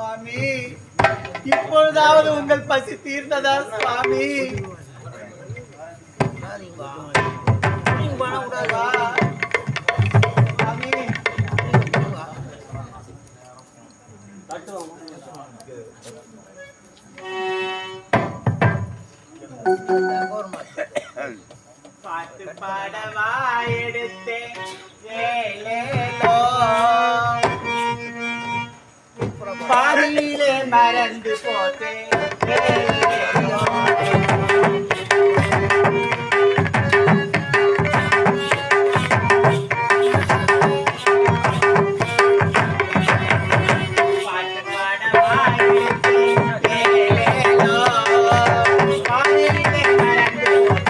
சுவாமி. இப்பொழுதாவது உங்கள் பசி தீர்ந்ததா சுவாமி? பாட்டு பாடவா எடுத்தேன் பாதியிலே மறந்து போத்தேன் ஏலேலோ.